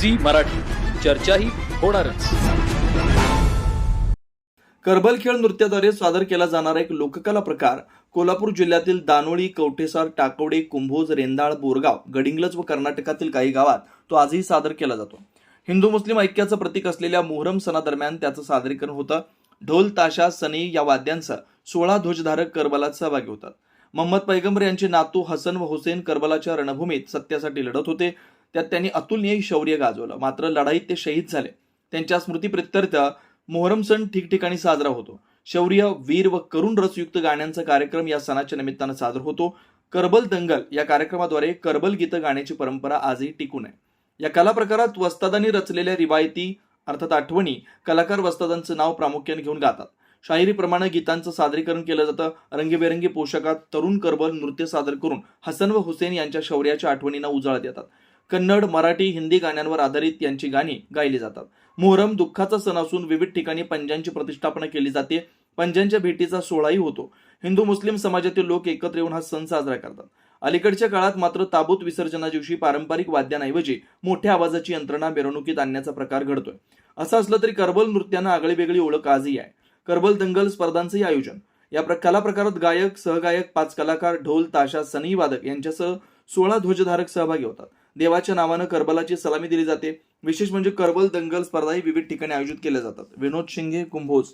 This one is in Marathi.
झी मराठी. चर्चाही होणारच. करबल खेळ नृत्याद्वारे सादर केला जाणारा एक लोककला प्रकार कोल्हापूर जिल्ह्यातील दानोळी कवठेसार टाकवडे कुंभोज रेंदाळ बोरगाव गडिंग्लज व कर्नाटकातील काही गावात तो आजही सादर केला जातो. हिंदू मुस्लिम ऐक्याचं प्रतीक असलेल्या मोहरम सणादरम्यान त्याचं सादरीकरण होतं. ढोल ताशा सनी या वाद्यांसह सोळा ध्वजधारक करबलात सहभागी होतात. मोहम्मद पैगंबर यांचे नातू हसन व हुसेन करबलाच्या रणभूमीत सत्यासाठी लढत होते. त्यात त्यांनी अतुलनीय शौर्य गाजवलं. मात्र लढाईत ते शहीद झाले. त्यांच्या स्मृतीप्रित्यर्थ मोहरम सण ठिकठिकाणी साजरा होतो. शौर्य वीर व करुण रसयुक्त गाण्यांचा कार्यक्रम या सणाच्या निमित्तानं सादर होतो. करबल दंगल या कार्यक्रमाद्वारे करबल गीतं गाण्याची परंपरा आजही टिकून आहे. या कला प्रकारात वस्तादांनी रचलेल्या रिवायती अर्थात आठवणी कलाकार वस्तादांचं नाव प्रामुख्याने घेऊन गातात. शाहिरीप्रमाणे गीतांचं सादरीकरण केलं जातं. रंगीबेरंगी पोशाखात तरुण करबल नृत्य सादर करून हसन व हुसेन यांच्या शौर्याच्या आठवणींना उजाळा देतात. कन्नड मराठी हिंदी गाण्यांवर आधारित यांची गाणी गायली जातात. मोहरम दुःखाचा सण असून विविध ठिकाणी पंजांची प्रतिष्ठापना केली जाते. पंजांच्या भेटीचा सोहळाही होतो. हिंदू मुस्लिम समाजातील लोक एकत्र येऊन हा सण साजरा करतात. अलीकडच्या काळात मात्र ताबूत विसर्जना दिवशी पारंपरिक वाद्यांऐवजी मोठ्या आवाजाची यंत्रणा मिरवणुकीत आणण्याचा प्रकार घडतोय. असं असलं तरी करबल नृत्यानं आगळी वेगळी ओळख आजही आहे. करबल दंगल स्पर्धांचंही आयोजन. या प्र- कला प्रकारात गायक सहगायक पाच कलाकार ढोल ताशा सनई वादक यांच्यासह सोळा ध्वजधारक सहभागी होतात. देवाच्या नावानं करबलाची सलामी दिली जाते. विशेष म्हणजे करबल दंगल स्पर्धाही विविध ठिकाणी आयोजित केल्या जातात. विनोद शिंगे कुंभोज.